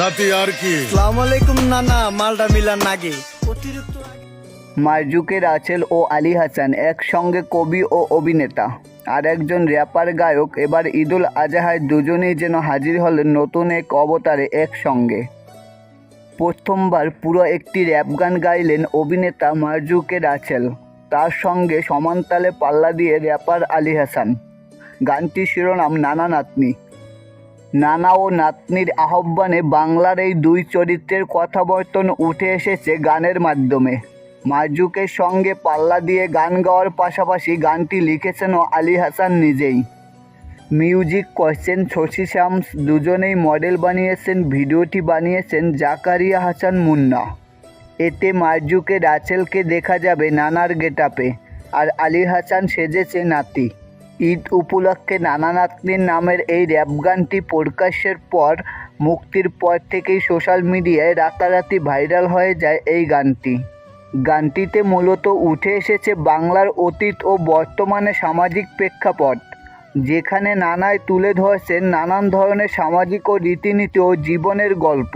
নাতি আর কি? সালাম আলাইকুম নানা মালটা মিলার নাগে অতিরিক্ত মারজুকের আছেল ও আলী হাসান একসঙ্গে কবি ও অভিনেতা। আর একজন র্যাপার গায়ক এবার ঈদুল আজহায় দুজনেই যেন হাজির হলেন নতুন এক অবতারে একসঙ্গে। প্রথমবার পুরো একটি র্যাপ গান গাইলেন অভিনেতা মারজুকের আছেল। তার সঙ্গে সমানতালে পাল্লা দিয়ে র্যাপার আলী হাসান। গানটির শিরোনাম নানা নাতনি। নানা ও নাতনির আহ্বানে বাংলার এই দুই চরিত্রের কথাবর্তন উঠে এসেছে গানের মাধ্যমে। মার্জুকের সঙ্গে পাল্লা দিয়ে গান গাওয়ার পাশাপাশি গানটি লিখেছেনও আলী হাসান নিজেই। মিউজিক করছেন শশী শ্যামস, দুজনেই মডেল বানিয়েছেন, ভিডিওটি বানিয়েছেন জাকারিয়া হাসান মুন্না। এতে মার্জুকে রাচেলকে দেখা যাবে নানার গেটাপে আর আলী হাসান সেজেছে নাতি। ঈদ উপলক্ষে নানা নাতনির নামের এই র্যাপ গানটি প্রকাশের পর, মুক্তির পর থেকেই সোশ্যাল মিডিয়ায় রাতারাতি ভাইরাল হয়ে যায় এই গানটি। গানটিতে মূলত উঠে এসেছে বাংলার অতীত ও বর্তমানে সামাজিক প্রেক্ষাপট, যেখানে নানায় তুলে ধরছেন নানান ধরনের সামাজিক ও রীতিনীতি ও জীবনের গল্প।